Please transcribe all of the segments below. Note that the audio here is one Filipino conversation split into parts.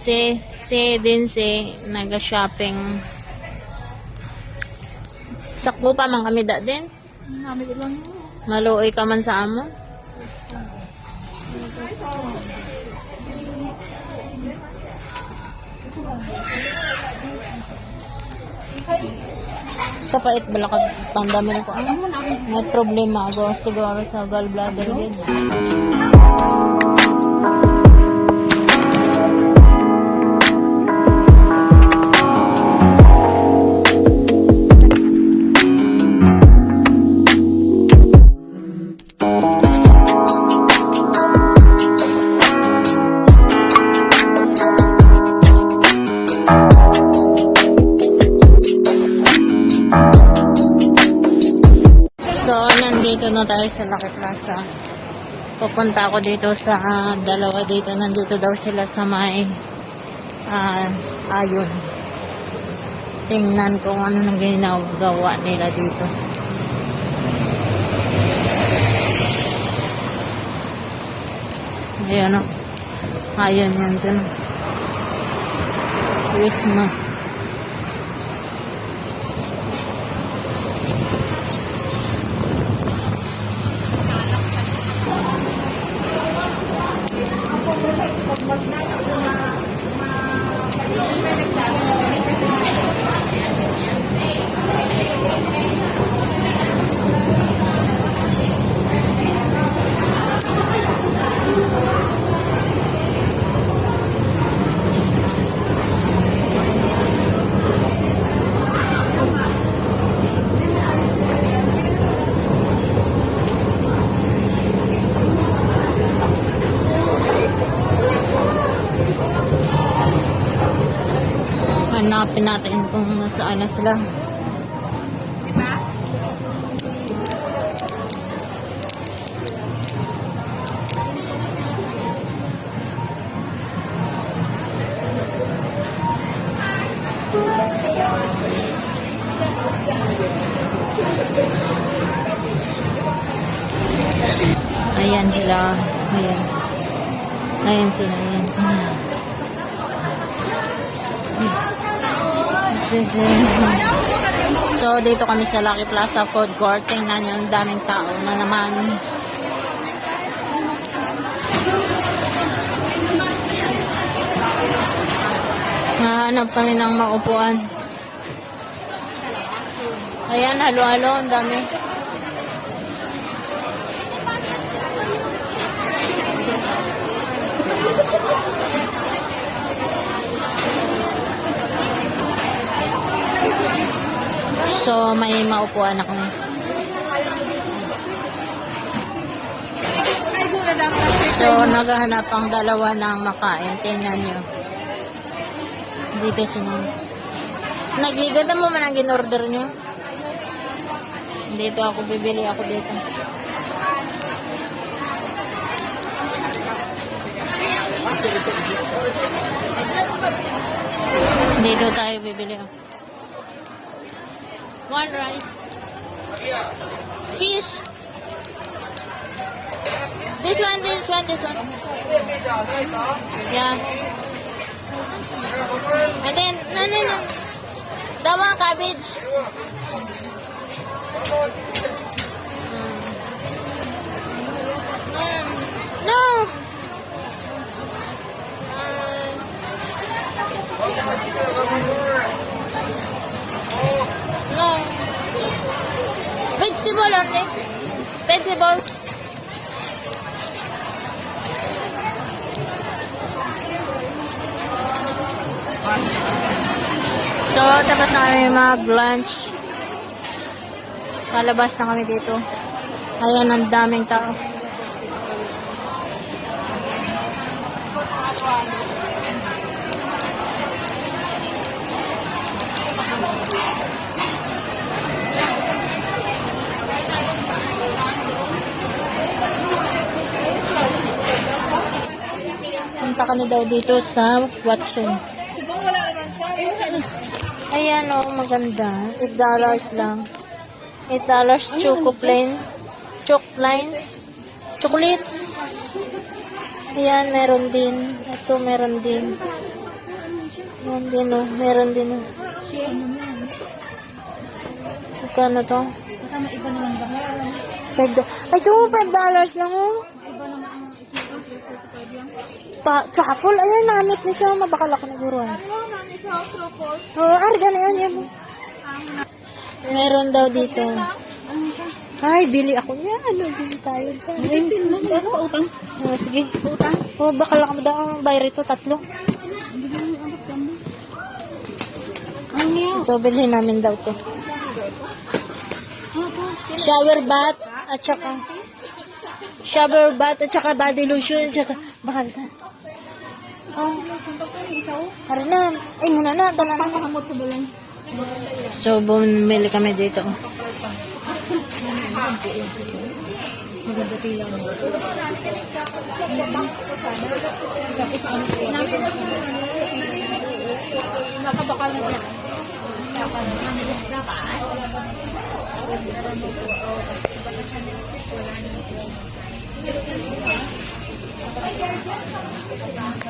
Si, si din si naga-shopping. Sakbo pa man kami da din. Maluoy ka man sa amo. Kapait bala ka pandami ko. Ano mo na problema ako siguro sa gallbladder din. Pupunta ako dito sa ah, dalawa dito. Nandito daw sila sa may ah, ayon. Tingnan kung ano nang ginagawa nila dito. Ayan o. Ayon yan dyan. Wisma. Hanapin natin kung nasaan na sila. So, dito kami sa Lucky Plaza Food Court. Tingnan nyo, ang daming tao na naman. Nahanap kami ng maupuan. Ayan, halo-halo, ang dami. So, may maupuan ako. Na So, naghahanap ang dalawa ng makain. Tingnan nyo. Dito sila. Nagigada mo man ang ginorder nyo? Dito ako, bibili ako dito. Dito tayo bibili. oh. One rice. Fish. This one, this one, this one. Yeah. And then, no, no, no. That one, cabbage. Mm. No. Uh, no. Vegetable only. Vegetables. So, tapos na kami mag-lunch. Palabas na kami dito. Ayan, ang daming tao. Kami daw dito sa Watson. Ayan o, maganda. 8 dollars lang. 8 dollars choco plain. Choc plain. Chocolate. Ayan, meron din. Ito, meron din. Meron din, oh. Meron din, oh. Mo yan. Magkano to? Baka maiba naman ba? Ay, ito, five dollars lang, oh. Iba naman ang ito. 45 Pa truffle, ayan, namit na siya. Mabakal ako naguro. ah. Ano namin sa Acropos? Oh, arga na yan, yan. Meron daw dito. Ano siya? Ay, bili ako niya. Ano, bili tayo dyan. Ano pa utang? Oh, sige. Utang? Oh, bakal ako daw ang bayar ito, tatlo. Ano? Ito, bilhin namin daw to. Shower bath at saka shower bath at saka body lotion at saka bakal ka. Oh, para na. Ay, muna na. Tala na. Pakahamot sa balay. So, bumili kami dito. Maganda tila mo. Nakabakal na siya.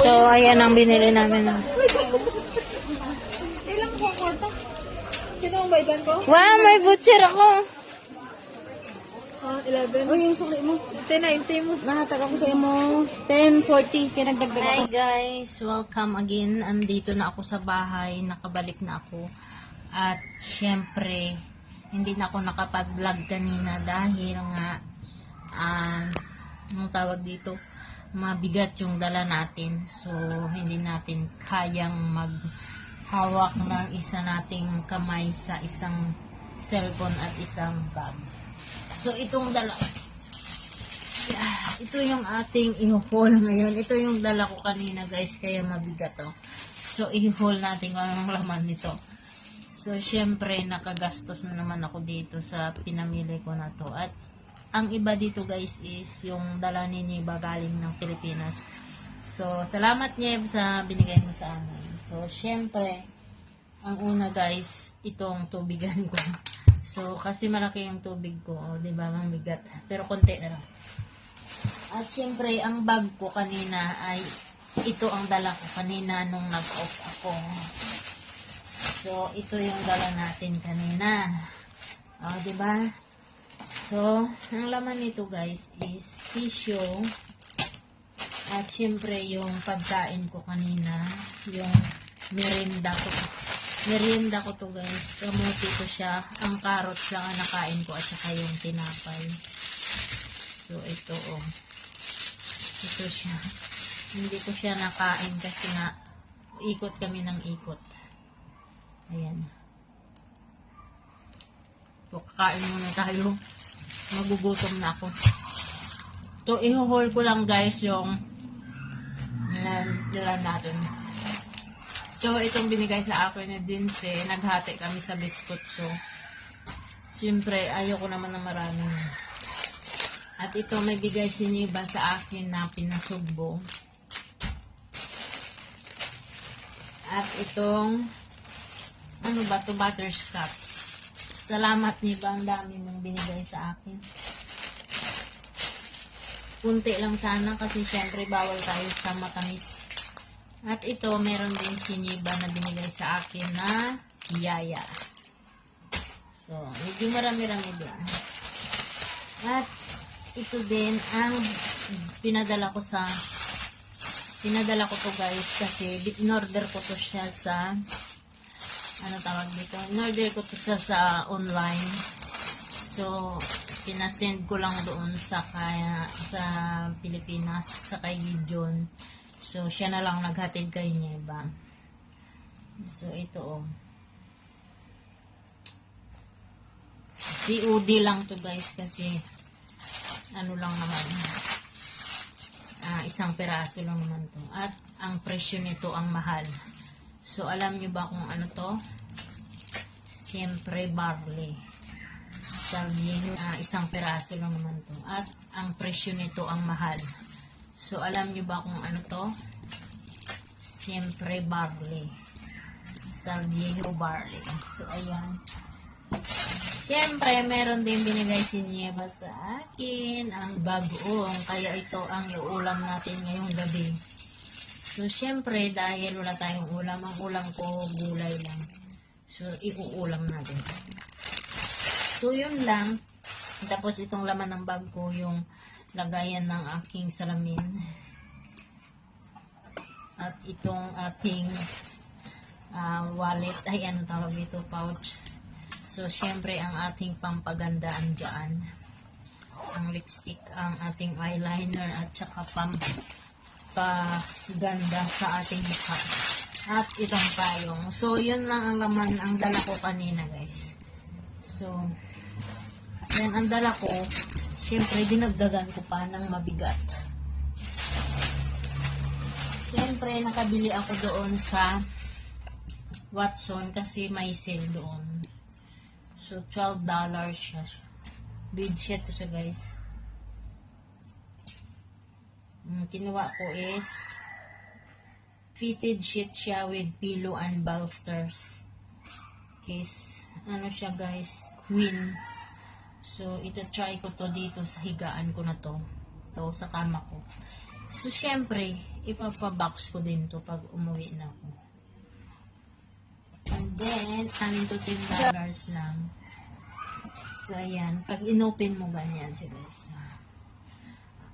So, ayan ang binili namin. Ilang po kwarta? Sino ang baydan ko? Wow, may butcher ako. Ah, 11. Oh, yung sukli mo. 1090 mo. Nakatag ako sa imo. 1040. Kaya nagdagdag Hi ako. guys, welcome again. Andito na ako sa bahay, nakabalik na ako. At syempre, hindi na ako nakapag-vlog kanina dahil nga ah, anong tawag dito, mabigat yung dala natin. So, hindi natin kayang maghawak ng isa nating kamay sa isang cellphone at isang bag. So, itong dala, ito yung ating i-haul ngayon. Ito yung dala ko kanina guys, kaya mabigat to. So, i-haul natin kung anong laman nito. So, syempre, nakagastos na naman ako dito sa pinamili ko na to. At, ang iba dito guys is yung dala ni Niba galing ng Pilipinas. So, salamat Neb sa binigay mo sa amin. So, syempre, ang una guys, itong tubigan ko. So, kasi malaki yung tubig ko, oh, di ba, mabigat. Pero konti na lang. At syempre, ang bag ko kanina ay ito ang dala ko kanina nung nag-off ako. So, ito yung dala natin kanina. O, di ba? So, ang laman nito guys is tissue. At syempre, yung pagkain ko kanina, yung merinda ko. Merienda ko to guys. Kamuti ko siya. Ang carrots lang ang nakain ko at saka yung tinapay. So, ito oh. Ito siya. Hindi ko siya nakain kasi nga ikot kami ng ikot. Ayan. So, kakain muna tayo. Magugutom na ako. So, ihuhol ko lang guys yung nila natin. So, itong binigay sa akin ni Dinse, naghati kami sa biskot. So, siyempre, ayoko naman ng marami. At ito, may bigay si Niba sa akin na pinasugbo. At itong, ano ba to butterscotch. Salamat Niba, ang dami mong binigay sa akin. Kunti lang sana kasi syempre bawal tayo sa matamis. At ito, meron din si Niba na binigay sa akin na yaya. So, medyo marami-rami din. At ito din ang pinadala ko sa pinadala ko to guys kasi in-order ko to siya sa ano tawag dito? In-order ko to siya sa online. So, pinasend ko lang doon sa kaya sa Pilipinas sa kay Gideon. So, siya na lang naghatid kay Nieba. So, ito oh. COD lang to guys kasi ano lang naman. Ah, isang piraso lang naman to. At ang presyo nito ang mahal. So, alam nyo ba kung ano to? Siyempre, barley. Sabihin, ah, isang piraso lang naman to. At ang presyo nito ang mahal. So, alam nyo ba kung ano to? Siyempre, barley. Salviejo barley. So, ayan. Siyempre, meron din binigay si Nieva sa akin, ang bagoong. Kaya ito ang iulam natin ngayong gabi. So, siyempre, dahil wala tayong ulam, ang ulam ko, gulay lang. So, iuulam natin. So, yun lang. Tapos, itong laman ng bag ko, yung lagayan ng aking salamin. At itong ating ah, wallet, ay ano tawag dito, pouch. So, syempre, ang ating pampagandaan dyan. Ang lipstick, ang ating eyeliner, at saka pampaganda sa ating mukha. At itong payong. So, yun lang ang laman, ang dala ko kanina, guys. So, yan ang dala ko. Syempre, dinagdagan ko pa ng mabigat. Syempre, nakabili ako doon sa Watson kasi may sale doon. So, $12 siya. Bid sheet to siya, guys. Mm, kinuha ko is fitted sheet siya with pillow and bolsters. Case, ano siya, guys, queen. So, ito try ko to dito sa higaan ko na to. To, sa kama ko. So, syempre, ipapabox ko din to pag umuwi na ako. And then, anin to $10 lang. So, ayan. Pag inopen mo, ganyan siya, guys.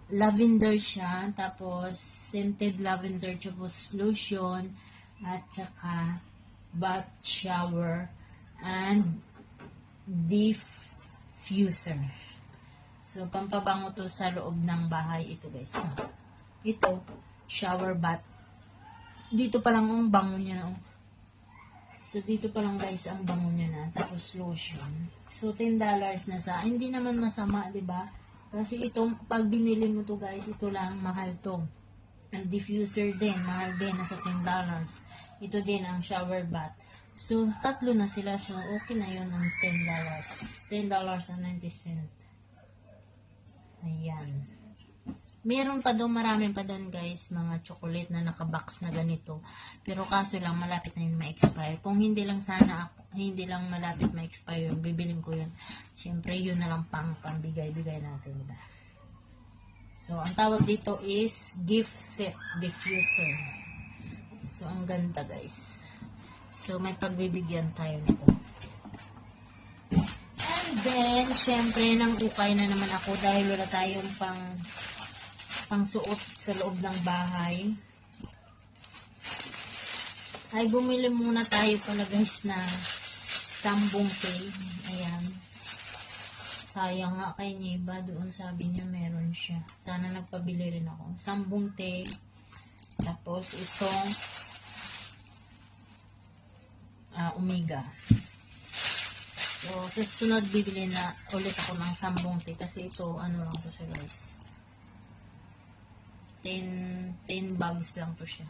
Lavender siya. Tapos, scented lavender. Tapos, lotion. At saka, bath shower. And, diffuser. So, pampabango to sa loob ng bahay ito, guys. Ito, shower bath. Dito pa lang ang bango niya na. So, dito pa lang guys, ang bango niya na. Tapos, lotion. So, $10 na sa, hindi naman masama, di ba? Kasi ito, pag binili mo to guys, ito lang, mahal to. Ang diffuser din, mahal din, nasa $10. Ito din, ang shower bath. So, tatlo na sila. So, okay na yun ang $10. $10.90. Ayan. Meron pa doon, marami pa doon guys, mga chocolate na nakabox na ganito. Pero kaso lang, malapit na yun ma-expire. Kung hindi lang sana ako, hindi lang malapit ma-expire yun, bibiling ko yun. Siyempre, yun na lang pang pambigay-bigay natin, diba? So, ang tawag dito is gift set diffuser. So, ang ganda guys. So, may pagbibigyan tayo nito. And then, syempre, nang ukay na naman ako dahil wala tayong pang pangsuot sa loob ng bahay. Ay, bumili muna tayo pala guys na sambong pay. Ayan. Sayang nga kay Niba. Doon sabi niya meron siya. Sana nagpabili rin ako. Sambong tay. Tapos itong ah, Omega. So, sa sunod bibili na ulit ako ng sambong tay. Kasi ito, ano lang to siya guys. 10, 10 bags lang to siya.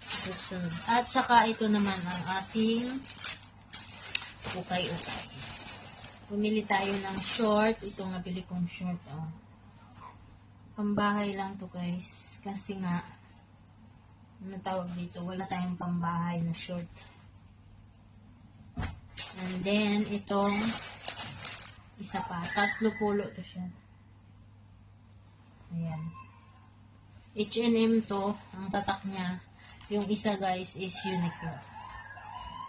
Susunod. At saka ito naman ang ating ukay-ukay. Pumili tayo ng short. Ito nga bili kong short. Oh. Pambahay lang to guys. Kasi nga, ano tawag dito? Wala tayong pambahay na short. And then, itong isa pa. Tatlo pulo to siya. Ayan. H&M to, ang tatak niya. Yung isa guys is Uniqlo.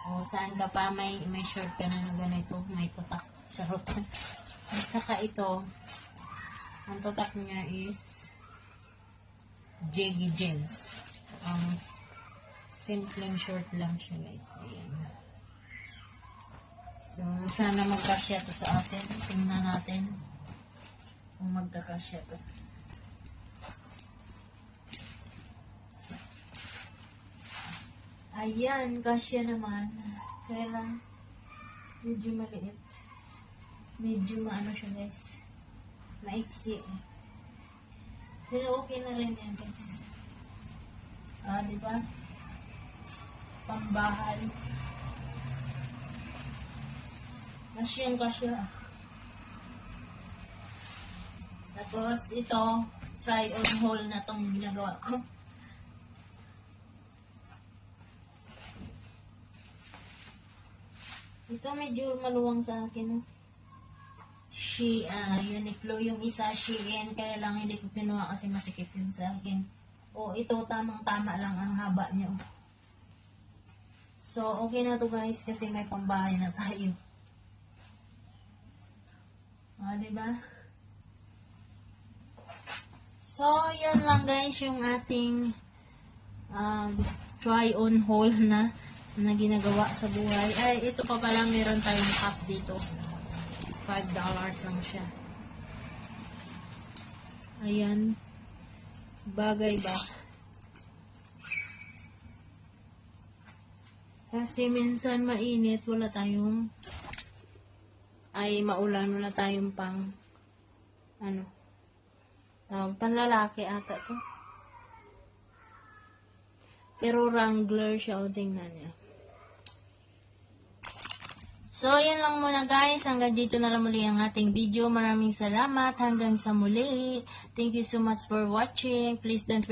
O saan ka pa may may short ka na ng ganito, may tatak. Charot. At saka ito, ang tatak niya is Jeggy Jeans. Ang simpleng short lang siya guys. Ayan. So, sana magkasya to sa atin. Tingnan natin kung magkakasya to. Ayan, kasya naman. Kaya lang, medyo maliit. Medyo maano siya guys. Maiksi. Pero okay na rin yan, guys. Ah, di ba? Pambahay. Kasyang kasya. Tapos, ito, try on haul na tong ginagawa ko. Ito medyo maluwang sa akin. oh. She, ah, Uniqlo yung isa, Shein, kaya lang hindi ko kinuha kasi masikip yun sa akin. O, ito, tamang-tama lang ang haba niyo. So, okay na to guys, kasi may pambahay na tayo. Ah, di ba? So, yun lang guys, yung ating um, try on haul na na ginagawa sa buhay. Ay, ito pa pala meron tayong cup dito. $5 lang siya. Ayan. Bagay ba? Kasi minsan mainit, wala tayong ay maulan, wala tayong pang ano tawag panlalaki ata to. Pero Wrangler siya, o tingnan niya. So, yan lang muna guys. Hanggang dito na lang muli ang ating video. Maraming salamat. Hanggang sa muli. Thank you so much for watching. Please don't forget